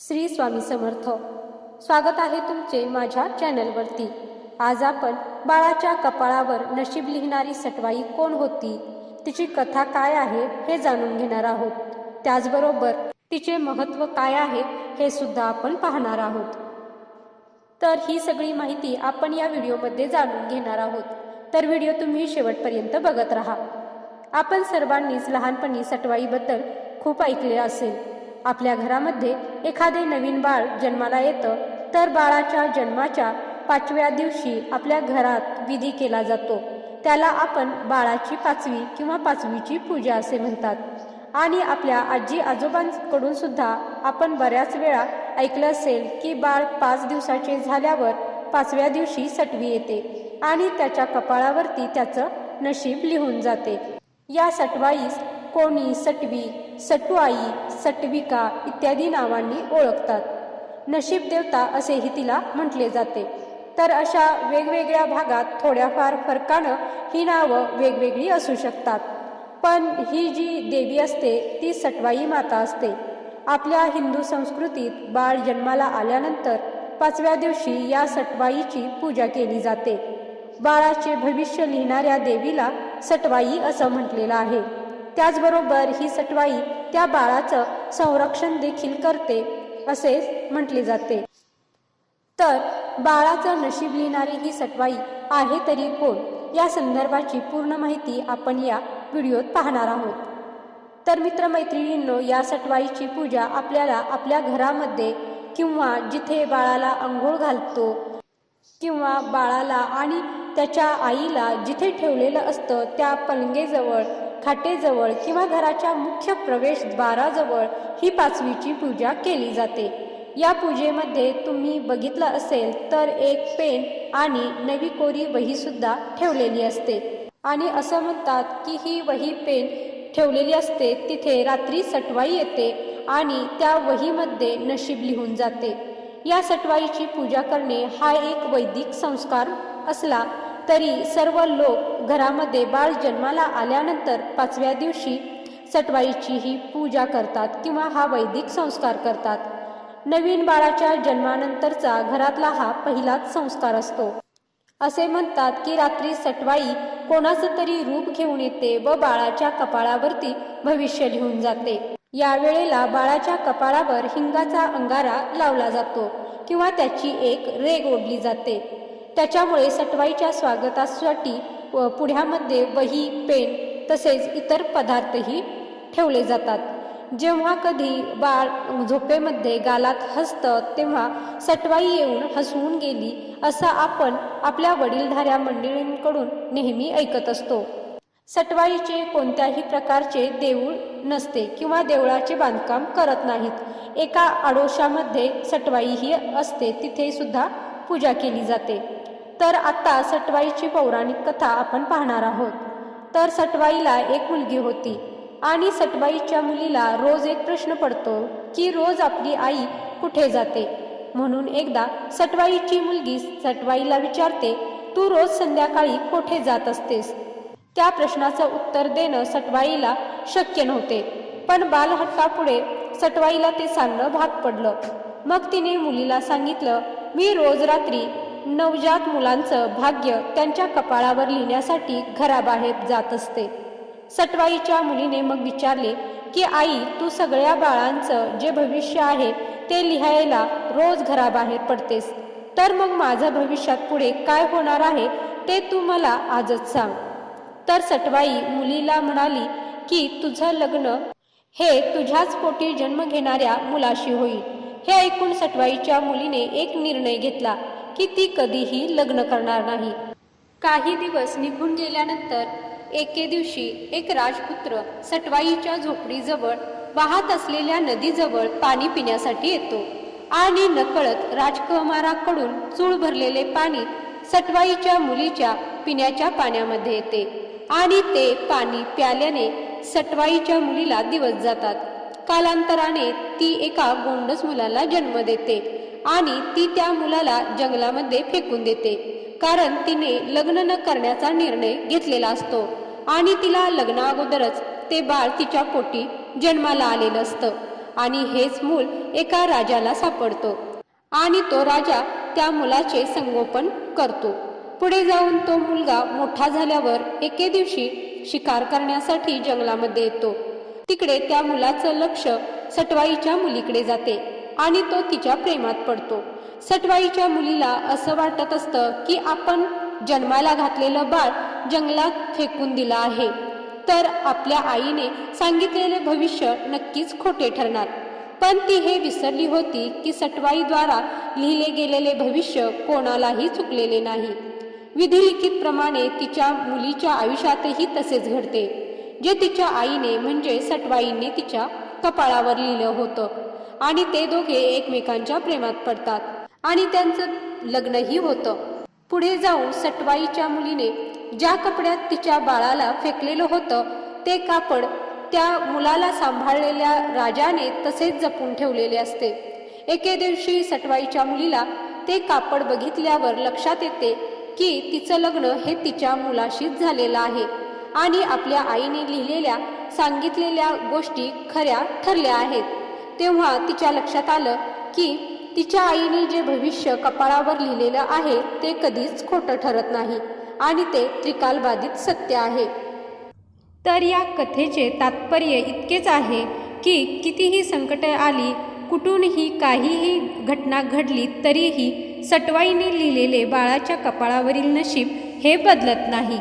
श्री स्वामी समर्थ. स्वागत आहे तुमचे माझ्या चॅनलवरती. आज आपण बाळाच्या कपाळावर नशीब लिहिणारी सटवाई कोण होती? तिची कथा काय आहे हे जाणून घेणार आहोत. त्याचबरोबर तिचे महत्त्व काय आहे हे सुद्धा आपण पाहणार आहोत. तर ही सगळी माहिती आपण या व्हिडिओमध्ये जाणून घेणार आहोत. तर व्हिडिओ तुम्ही शेवटपर्यंत बघत राहा. आपण सर्वांनीच लहानपणी सटवाईबद्दल खूप ऐकले असेल. आपल्या घरामध्ये एखादे नवीन बाळ जन्माला येतं तर बाळाच्या जन्माच्या पाचव्या दिवशी आपल्या घरात विधी केला जातो. त्याला आपण बाळाची पाचवी किंवा पाचवीची पूजा असे म्हणतात. आणि आपल्या आजी आजोबांकडून सुद्धा आपण बऱ्याच वेळा ऐकलं असेल की बाळ पाच दिवसाचे झाल्यावर पाचव्या दिवशी सटवी येते आणि त्याच्या कपाळावरती त्याचं नशीब लिहून जाते. या सटवाईस कोणी सटवी सटवाई सटविका इत्यादी नावांनी ओळखतात. नशीब देवता असेही तिला म्हटले जाते. तर अशा वेगवेगळ्या भागात थोड्याफार फरकानं ही नावं वेगवेगळी असू शकतात. पण ही जी देवी असते ती सटवाई माता असते. आपल्या हिंदू संस्कृतीत बाळ जन्माला आल्यानंतर पाचव्या दिवशी या सटवाईची पूजा केली जाते. बाळाचे भविष्य लिहिणाऱ्या देवीला सटवाई असं म्हटलेलं आहे. त्याचबरोबर ही सटवाई त्या बाळाचं संरक्षण देखील करते असे म्हटले जाते. तर बाळाचं नशीब लिहिणारी ही सटवाई आहे तरी कोण? या संदर्भाची पूर्ण माहिती आपण या व्हिडिओत पाहणार आहोत. तर मित्रमैत्रिणींनो या सटवाईची पूजा आपल्याला आपल्या घरामध्ये किंवा जिथे बाळाला आंघोळ घालतो किंवा बाळाला आणि त्याच्या आईला जिथे ठेवलेलं असतं त्या पलंगेजवळ खाटेजवळ किंवा घराच्या मुख्य प्रवेशद्वाराजवळ ही पाचवीची पूजा केली जाते. या पूजेमध्ये तुम्ही बघितलं असेल तर एक पेन आणि नवी कोरी वहीसुद्धा ठेवलेली असते. आणि असं म्हणतात की ही वही पेन ठेवलेली असते तिथे रात्री सटवाई येते आणि त्या वहीमध्ये नशीब लिहून जाते. या सटवाईची पूजा करणे हा एक वैदिक संस्कार असला तरी सर्व लोक घरामध्ये बाळ जन्माला आल्यानंतर पाचव्या दिवशी सटवाईची ही पूजा करतात किंवा हा वैदिक संस्कार करतात. नवीन बाळाच्या जन्मानंतरचा घरातला हा पहिलाच संस्कार असतो. असे म्हणतात की रात्री सटवाई कोणाचं तरी रूप घेऊन येते व बाळाच्या कपाळावरती भविष्य लिहून जाते. या वेळेला बाळाच्या कपाळावर हिंगाचा अंगारा लावला जातो किंवा त्याची एक रेग ओढली जाते. त्याच्यामुळे सटवाईच्या स्वागतासाठी व पुढ्यामध्ये वही पेन तसेच इतर पदार्थही ठेवले जातात. जेव्हा कधी बाळ झोपेमध्ये गालात हसतं तेव्हा सटवाई येऊन हसवून गेली असं आपण आपल्या वडीलधाऱ्या मंडळींकडून नेहमी ऐकत असतो. सटवाईचे कोणत्याही प्रकारचे देऊळ नसते किंवा देवळाचे बांधकाम करत नाहीत. एका आडोशामध्ये सटवाई ही असते तिथे सुद्धा पूजा केली जाते. तर आता सटवाईची पौराणिक कथा आपण पाहणार आहोत. तर सटवाईला एक मुलगी होती आणि सटवाईच्या मुलीला रोज एक प्रश्न पडतो की रोज आपली आई कुठे जाते? म्हणून एकदा सटवाईची मुलगी सटवाईला विचारते तू रोज संध्याकाळी कुठे जात असतेस? त्या प्रश्नाचं उत्तर देणं सटवाईला शक्य नव्हते. पण बालहट्टापुढे सटवाईला ते सांगणं भाग पडलं. मग तिने मुलीला सांगितलं मी रोज रात्री नवजात मुलांचं भाग्य त्यांच्या कपाळावर लिहिण्यासाठी घराबाहेर जात असते. सटवाईच्या मुलीने मग विचारले की आई तू सगळ्या बाळांचं जे भविष्य आहे ते लिहायला रोज घराबाहेर पडतेस. तर मग माझं भविष्यात पुढे काय होणार आहे ते तू मला आजच सांग. तर सटवाई मुलीला म्हणाली की तुझं लग्न हे तुझ्याच पोटी जन्म घेणाऱ्या मुलाशी होईल. हे ऐकून सटवाईच्या मुलीने एक निर्णय घेतला. की ती कधीही लग्न करणार नाही. काही दिवस निघून गेल्यानंतर एके दिवशी एक राजपुत्र सटवाईच्या झोपडीजवळ वाहत असलेल्या नदीजवळ पाणी पिण्यासाठी येतो आणि नकळत राजकुमाराकडून चूळ भरलेले पाणी सटवाईच्या मुलीच्या पिण्याच्या पाण्यामध्ये येते आणि ते पाणी प्याल्याने सटवाईच्या मुलीला दिवस जातात. कालांतराने ती एका गोंडस मुलाला जन्म देते. आणि ती त्या मुलाला जंगलामध्ये फेकून देते. कारण तिने लग्न न करण्याचा निर्णय घेतलेला असतो. आणि तिला लग्ना अगोदरच ते बाळ तिच्या पोटी जन्माला आलेलं असतं आणि हेच मूल एका राजाला सापडतो. आणि तो राजा त्या मुलाचे संगोपन करतो. पुढे जाऊन तो मुलगा मोठा झाल्यावर एके दिवशी शिकार करण्यासाठी जंगलामध्ये येतो. तिकडे त्या मुलाचं लक्ष सटवाईच्या मुलीकडे जाते. आणि तो तिच्या प्रेमात पडतो. सटवाईच्या मुलीला असं वाटत असतं की आपण जन्माला घातलेलं बाळ जंगलात फेकून दिलं आहे. तर आपल्या आईने सांगितलेले भविष्य नक्कीच खोटे ठरणार. पण ती हे विसरली होती की सटवाईद्वारा लिहिले गेलेले भविष्य कोणालाही चुकलेले नाही. विधिलिखितप्रमाणे तिच्या मुलीच्या आयुष्यातही तसेच घडते. जे तिच्या आईने म्हणजे सटवाईने तिच्या कपाळावर लिहिलं होतं. आणि ते दोघे एकमेकांच्या प्रेमात पडतात. आणि त्यांचं लग्नही होतं. पुढे जाऊन सटवाईच्या मुलीने ज्या कपड्यात तिच्या बाळाला फेकलेलं होतं ते कापड त्या मुलाला सांभाळलेल्या राजाने तसेच जपून ठेवलेले असते. एके दिवशी सटवाईच्या मुलीला ते कापड बघितल्यावर लक्षात येते की तिचं लग्न हे तिच्या मुलाशीच झालेलं आहे आणि आपल्या आईने लिहिलेल्या सांगितलेल्या गोष्टी खऱ्या ठरल्या आहेत. तेव्हा तिच्या लक्षात आलं की तिच्या आईने जे भविष्य कपाळावर लिहिलेलं आहे ते कधीच खोटं ठरत नाही आणि ते त्रिकालबाधित सत्य आहे. तर या कथेचे तात्पर्य इतकेच आहे की कितीही संकटे आली कुठूनही काहीही घटना घडली तरीही सटवाईने लिहिलेले बाळाच्या कपाळावरील नशीब हे बदलत नाही.